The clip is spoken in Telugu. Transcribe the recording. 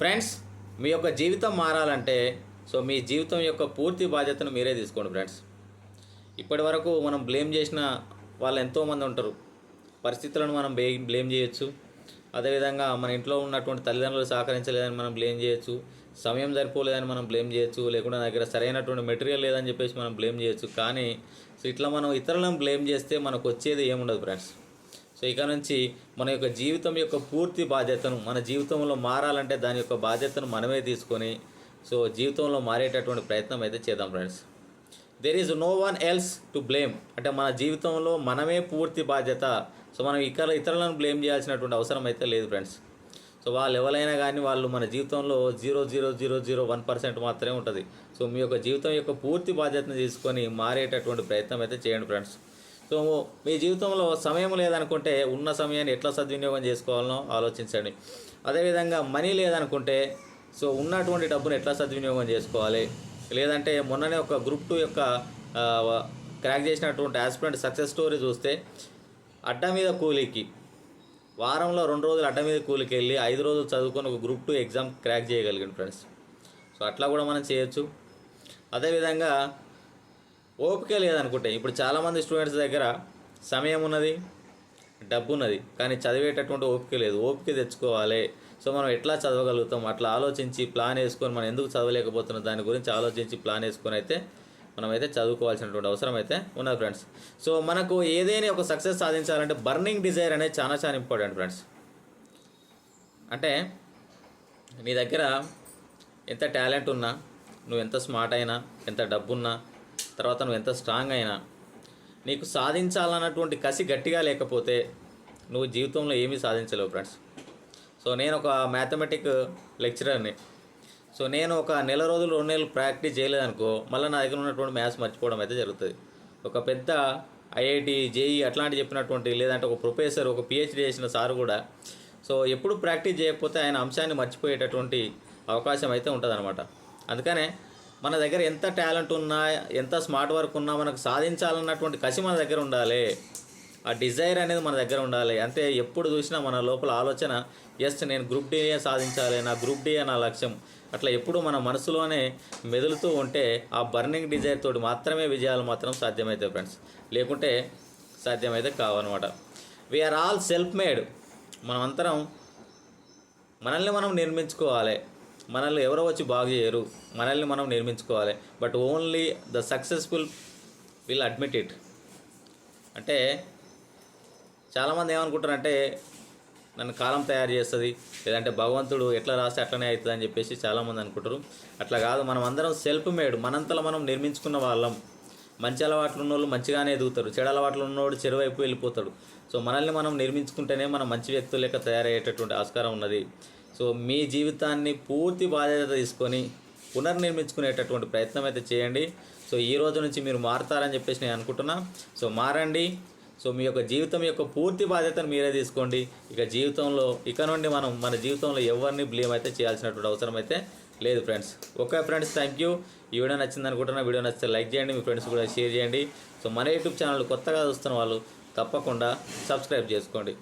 ఫ్రెండ్స్ మీ యొక్క జీవితం మారాలంటే సో మీ జీవితం యొక్క పూర్తి బాధ్యతను మీరే తీసుకోండి ఫ్రెండ్స్. ఇప్పటి వరకు మనం బ్లేమ్ చేసిన వాళ్ళు ఎంతోమంది ఉంటారు. పరిస్థితులను మనం బ్లేమ్ చేయొచ్చు. అదేవిధంగా మన ఇంట్లో ఉన్నటువంటి తల్లిదండ్రులు సహకరించలేదని మనం బ్లేమ్ చేయొచ్చు. సమయం సరిపోలేదని మనం బ్లేమ్ చేయొచ్చు. లేకుండా నా దగ్గర సరైనటువంటి మెటీరియల్ లేదని చెప్పేసి మనం బ్లేమ్ చేయొచ్చు. కానీ సో ఇట్లా మనం ఇతరులను బ్లేమ్ చేస్తే మనకు వచ్చేది ఏముండదు ఫ్రెండ్స్. సో ఇక నుంచి మన యొక్క జీవితం యొక్క పూర్తి బాధ్యతను మన జీవితంలో మారాలంటే దాని యొక్క బాధ్యతను మనమే తీసుకొని సో జీవితంలో మారేటటువంటి ప్రయత్నం అయితే చేద్దాం friends there is no one else to blame అంటే మన జీవితంలో మనమే పూర్తి బాధ్యత. సో మనం ఇతర ఇతరులను బ్లేమ్ చేయాల్సినటువంటి అవసరం అయితే లేదు ఫ్రెండ్స్ సో వాళ్ళు ఎవరైనా కానీ వాళ్ళు మన జీవితంలో zero zero zero zero one percent మాత్రమే ఉంటుంది. సో మీ యొక్క జీవితం యొక్క పూర్తి బాధ్యతను తీసుకొని మారేటటువంటి ప్రయత్నం అయితే చేయండి ఫ్రెండ్స్ సో మీ జీవితంలో సమయం లేదనుకుంటే ఉన్న సమయాన్ని ఎట్లా సద్వినియోగం చేసుకోవాలనో ఆలోచించండి. అదేవిధంగా మనీ లేదనుకుంటే సో ఉన్నటువంటి డబ్బును ఎట్లా సద్వినియోగం చేసుకోవాలి? లేదంటే మొన్ననే ఒక గ్రూప్ టూ యొక్క క్రాక్ చేసినటువంటి ఆస్పిరెంట్ సక్సెస్ స్టోరీ చూస్తే అడ్డ మీద కూలీకి వారంలో రెండు రోజులు అడ్డ మీద కూలికి వెళ్ళి ఐదు రోజులు చదువుకొని ఒక గ్రూప్ టూ ఎగ్జామ్ క్రాక్ చేయగలిగింది ఫ్రెండ్స్. సో అట్లా కూడా మనం చేయొచ్చు. అదేవిధంగా ఓపిక లేదనుకుంటే ఇప్పుడు చాలామంది స్టూడెంట్స్ దగ్గర సమయం ఉన్నది డబ్బు ఉన్నది కానీ చదివేటటువంటి ఓపిక లేదు. ఓపిక తెచ్చుకోవాలి. సో మనం ఎట్లా చదవగలుగుతాం? అట్లా ఆలోచించి ప్లాన్ వేసుకొని మనం ఎందుకు చదవలేకపోతున్నాం? దాని గురించి ఆలోచించి ప్లాన్ వేసుకొని అయితే మనమైతే చదువుకోవాల్సినటువంటి అవసరం అయితే ఉన్నది ఫ్రెండ్స్ సో మనకు ఏదైనా ఒక సక్సెస్ సాధించాలంటే బర్నింగ్ డిజైర్ అనేది చాలా చాలా ఇంపార్టెంట్ ఫ్రెండ్స్ అంటే నీ దగ్గర ఎంత టాలెంట్ ఉన్నా నువ్వు ఎంత స్మార్ట్ అయినా ఎంత డబ్బున్నా తర్వాత నువ్వు ఎంత స్ట్రాంగ్ అయినా. నీకు సాధించాలన్నటువంటి కసి గట్టిగా లేకపోతే నువ్వు జీవితంలో ఏమీ సాధించలేవు ఫ్రెండ్స్ సో నేను ఒక మ్యాథమెటిక్ లెక్చరర్ని సో నేను ఒక నెల రోజులు రెండు నెలలు ప్రాక్టీస్ చేయలేదనుకో మళ్ళీ నా దగ్గర ఉన్నటువంటి మ్యాథ్స్ మర్చిపోవడం అయితే జరుగుతుంది. ఒక పెద్ద ఐఐటి జేఈ అట్లాంటి చెప్పినటువంటి లేదంటే ఒక ప్రొఫెసర్ ఒక పిహెచ్డి చేసిన సార్ కూడా సో ఎప్పుడు ప్రాక్టీస్ చేయకపోతే ఆయన అంశాన్ని మర్చిపోయేటటువంటి అవకాశం అయితే ఉంటుంది అందుకనే మన దగ్గర ఎంత టాలెంట్ ఉన్నా ఎంత స్మార్ట్ వర్క్ ఉన్నా మనకు సాధించాలన్నటువంటి కసి మన దగ్గర ఉండాలి. ఆ డిజైర్ అనేది మన దగ్గర ఉండాలి. అంటే ఎప్పుడు చూసినా మన లోపల ఆలోచన ఎస్ నేను గ్రూప్ డి సాధించాలి నా గ్రూప్ డి నా లక్ష్యం. అట్లా ఎప్పుడు మన మనసులోనే మెదులుతూ ఉంటే ఆ బర్నింగ్ డిజైర్ తోటి మాత్రమే విజయాలు మాత్రం సాధ్యమవుతాయి ఫ్రెండ్స్. లేకుంటే సాధ్యమైతే కావన్నమాట. We are all self made మనమంతరం మనల్ని మనం నిర్మించుకోవాలి. మనల్ని ఎవరో వచ్చి బాగు చేయరు. మనల్ని మనం నిర్మించుకోవాలి. But only the successful will admit it అంటే చాలామంది ఏమనుకుంటారంటే నన్ను కాలం తయారు చేస్తుంది లేదంటే భగవంతుడు ఎట్లా రాస్తే అట్లనే అవుతుంది అని చెప్పేసి చాలామంది అనుకుంటారు. అట్లా కాదు మనం అందరం సెల్ఫ్ మేడ్ మనంతలో మనం నిర్మించుకున్న వాళ్ళం. మంచి అలవాట్లు ఉన్నోళ్ళు మంచిగానే ఎదుగుతారు. చెడు అలవాట్లు ఉన్నోడు చెరువైపు వెళ్ళిపోతాడు. సో మనల్ని మనం నిర్మించుకుంటేనే మనం మంచి వ్యక్తులు లెక్క తయారయ్యేటటువంటి ఆస్కారం ఉన్నది. సో మీ జీవితాన్ని పూర్తి బాధ్యత తీసుకొని పునర్నిర్మించుకునేటటువంటి ప్రయత్నం అయితే చేయండి. సో ఈ రోజు నుంచి మీరు మారుతారని చెప్పేసి నేను అనుకుంటున్నా. సో మారండి. సో మీ యొక్క జీవితం యొక్క పూర్తి బాధ్యతను మీరే తీసుకోండి. ఇక జీవితంలో ఇక నుండి మనం మన జీవితంలో ఎవరిని బ్లేమ్ అయితే చేయాల్సినటువంటి అవసరం అయితే లేదు friends okay friends thank you ఈ వీడియో నచ్చింది అనుకుంటున్నా వీడియో నచ్చితే లైక్ చేయండి మీ ఫ్రెండ్స్ కూడా షేర్ చేయండి. సో మన యూట్యూబ్ ఛానల్ కొత్తగా చూస్తున్న వాళ్ళు తప్పకుండా సబ్స్క్రైబ్ చేసుకోండి.